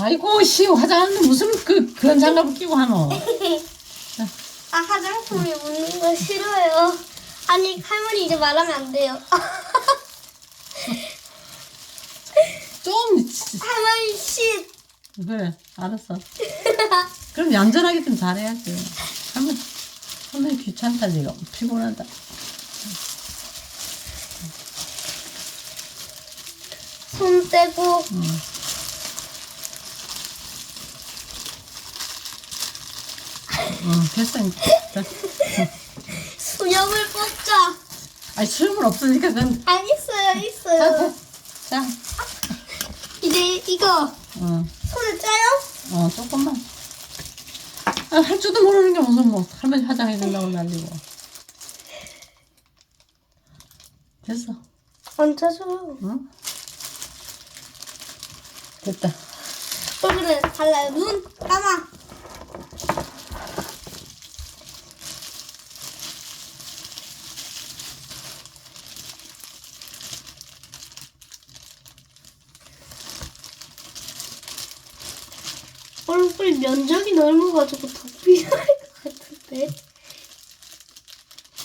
아이고 씨 화장하는데 무슨 그 그런 장갑을 끼고 하노? 아 화장품이 묻는 거 싫어요. 아니 할머니 이제 말하면 안 돼요. 좀 치- 할머니 씨. 그래 알았어. 그럼 얌전하게 좀 잘해야지. 할머니 할머니 귀찮다 지금 피곤하다. 손 떼고 응. 응 됐어. 수염을 뽑자. 아니 수염은 없으니까 그건 안 있어요, 자, 있어요. 자, 자. 이제 이거 어, 손을 짜요? 어 조금만. 아, 할 줄도 모르는 게 무슨 뭐 할머니 화장해 준다고 난리고. 됐어. 안 짜줘요. 응? 됐다. 얼굴은 달라요. 눈 감아. 면적이 넓어가지고 더 필요할 것 같은데.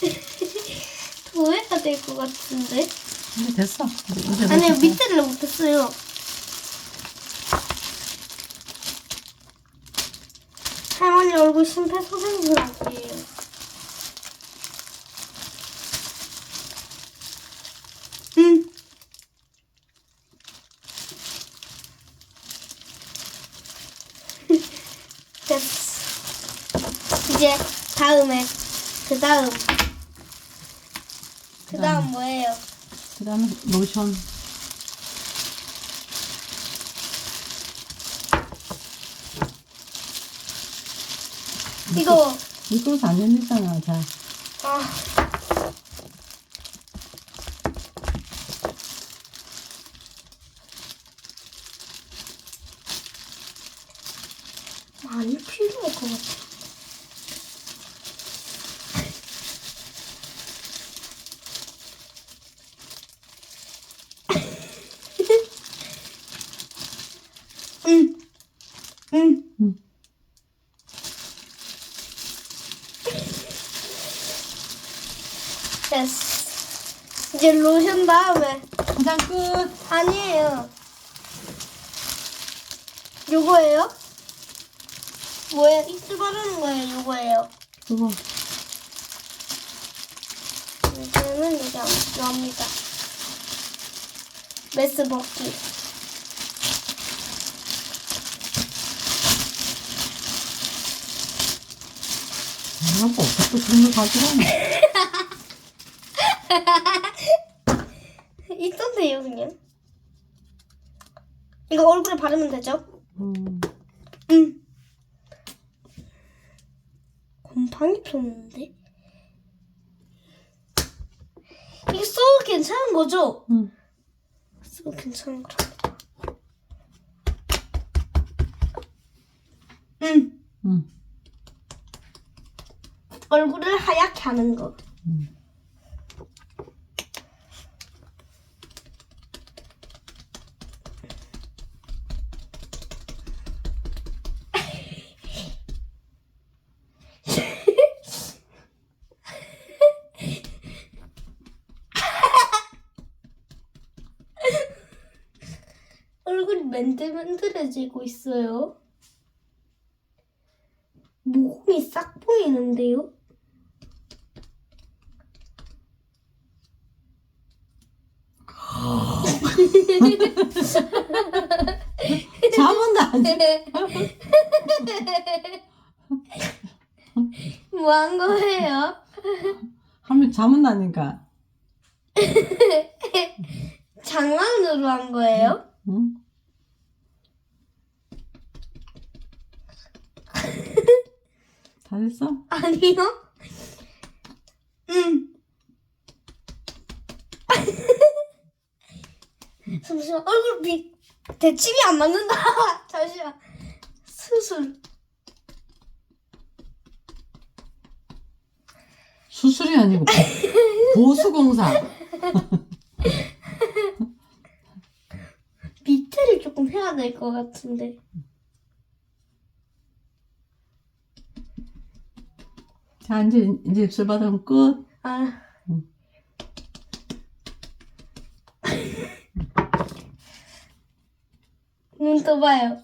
더 해야 될것 같은데. 이제 됐어. 이제, 이제 아니요, 됐어. 밑에를 못했어요. 할머니 얼굴 심폐소생술이에요. 응. 됐어. 이제 다음에 그 다음 그 다음 뭐예요? 그 다음에 로션. 이거 이거 안 열리잖아. 자, 아. 많이 필요할 것 같아. 응. 응. 응. 됐어. 이제 로션 다음에 화장 끝. 아니에요. 요거예요? 뭐예요? 입술 바르는 거예요. 요거예요. 그거. 이제는 이게 안 필요합니다. 메스 벗기. 아, 뭐 어떻게 그런 걸 가져가네. 있던데요, 그냥. 이거 얼굴에 바르면 되죠? 음, 응. 곰팡이 폈는데? 이게 써도 괜찮은 거죠? 음. 써도 괜찮은 거라. 응. 음. 얼굴을 하얗게 하는 거. 음. 얼굴이 맨들맨들해지고 있어요. 모공이 싹 보이는데요? 잠은 안 자. 뭐한 거예요? 하면 잠은 나니까. 장난으로 한 거예요? 응? 다 됐어? 아니요. 응. 잠시만 얼굴 비 대칭이 안 맞는다. 잠시만 수술. 수술이 아니고 보수공사. 밑에를 조금 해야 될 것 같은데. 자, 이제, 이제 입술 받으면 끝. 아. 응. 눈 떠봐요.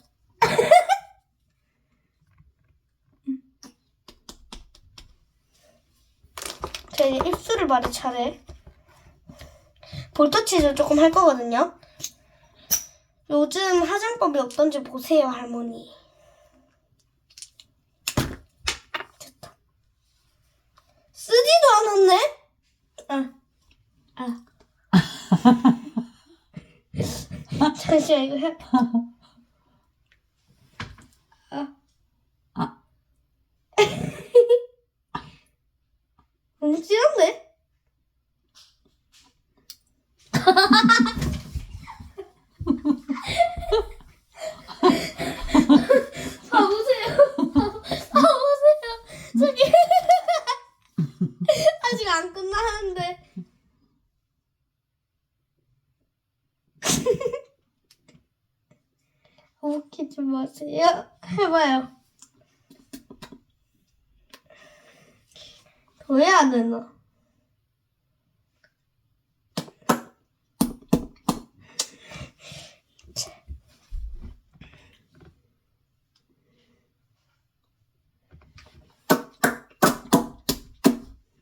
자, 이제 입술을 바를 차례. 볼터치를 조금 할 거거든요. 요즘 화장법이 어떤지 보세요, 할머니. 됐다. 쓰지도 않았네? 아. 아. 잠시만, 이거 해. 아. 아. 너무 진한데? 봐보세요. 봐보세요. 저기. 아직 안 끝나는데. 마세요. 해봐요. 왜안 되나?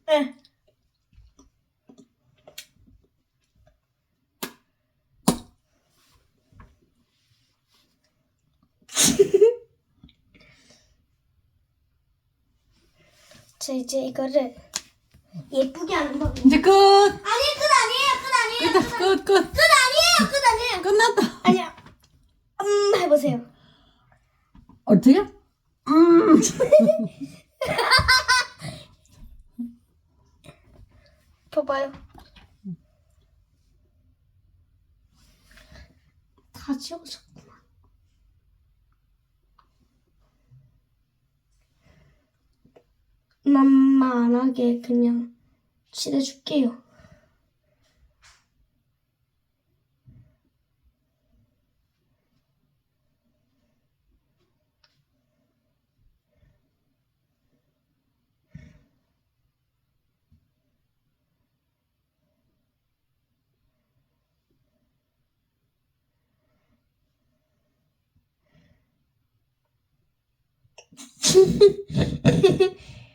네. 자 이제 이거를 예쁘게 하는 법. 이제 끝! 아니 끝 아니에요 끝 아니에요 끝, 끝, 끝. 끝 아니에요 끝 아니에요 끝났다. 아니야 음 해보세요 어떻게? 음. 봐봐요 다 지워졌 구나 만만하게 그냥 칠해줄게요